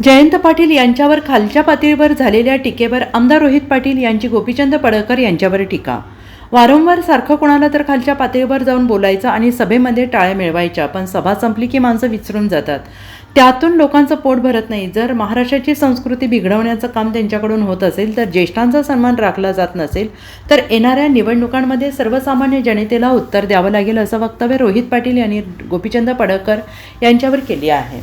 जयंत पाटील यांच्यावर खालच्या पातळीवर झालेल्या टीकेवर आमदार रोहित पाटील यांची गोपीचंद पडळकर यांच्यावर टीका. वारंवार सारखं कोणाला तर खालच्या पातळीवर जाऊन बोलायचं आणि सभेमध्ये टाळ्या मिळवायच्या पण सभा संपली की माणसं विसरून जातात. त्यातून लोकांचं पोट भरत नाही. जर महाराष्ट्राची संस्कृती बिघडवण्याचं काम त्यांच्याकडून होत असेल तर ज्येष्ठांचा सन्मान राखला जात नसेल तर येणाऱ्या निवडणुकांमध्ये सर्वसामान्य जनतेला उत्तर द्यावं लागेल असं वक्तव्य रोहित पाटील यांनी गोपीचंद पडळकर यांच्यावर केले आहे.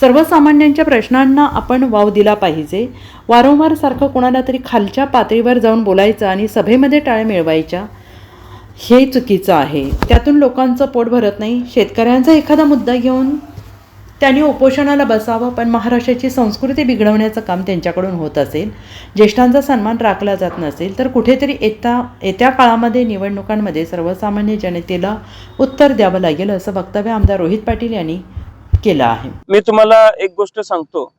सर्वसामान्यांच्या प्रश्नांना आपण वाव दिला पाहिजे. वारंवार सारखं कोणाला तरी खालच्या पातळीवर जाऊन बोलायचं आणि सभेमध्ये टाळ्या मिळवायच्या हे चुकीचं आहे. त्यातून लोकांचं पोट भरत नाही. शेतकऱ्यांचा एखादा मुद्दा घेऊन त्यांनी उपोषणाला बसावं पण महाराष्ट्राची संस्कृती बिघडवण्याचं काम त्यांच्याकडून होत असेल. ज्येष्ठांचा सन्मान राखला जात नसेल तर कुठेतरी येता येत्या काळामध्ये निवडणुकांमध्ये सर्वसामान्य जनतेला उत्तर द्यावं लागेल असं वक्तव्य आमदार रोहित पाटील यांनी केलं आहे. मी तुम्हाला एक गोष्ट सांगतो.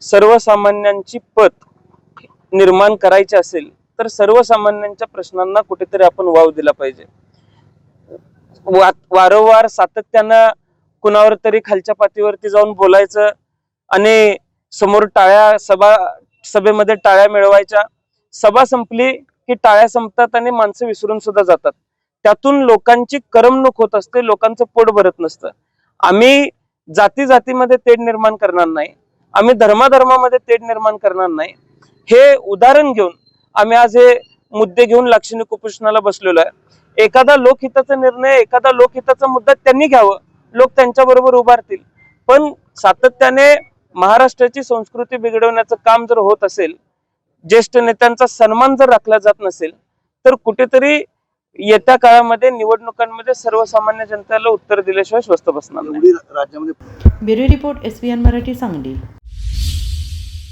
सर्वसामान्यांची पत निर्माण करायची असेल तर सर्वसामान्यांच्या प्रश्नांना कुठेतरी आपण वाव दिला पाहिजे. वा- वारंवार सातत्यानं कुणावर तरी खालच्या पातळीवरती जाऊन बोलायचं आणि समोर टाळ्या सभा सभेमध्ये टाळ्या मिळवायच्या. सभा संपली की टाळ्या संपतात आणि माणसं विसरून सुद्धा जातात. त्यातून लोकांची करमणूक होत असते लोकांचं पोट भरत नसतं. आम्ही जाती जातीमध्ये तेढ निर्माण करणार नाही. आम्ही धर्माधर्मामध्ये तेढ निर्माण करणार नाही. हे उदाहरण घेऊन आम्ही आज हे मुद्दे घेऊन लाक्षणिक उपोषणाला बसलेलो आहे. एखादा लोकहिताचा निर्णय एखादा लोकहिताचा मुद्दा त्यांनी घ्यावं. लोक त्यांच्या बरोबर उभारतील पण सातत्याने महाराष्ट्राची संस्कृती बिघडवण्याचं काम जर होत असेल ज्येष्ठ नेत्यांचा सन्मान जर राखला जात नसेल तर कुठेतरी येत्या काळामध्ये निवडणुकांमध्ये सर्वसामान्य जनतेला उत्तर दिल्याशिवाय स्वस्त बसणार नाही. राज्यामध्ये bureau report S B N Marathi Sangli.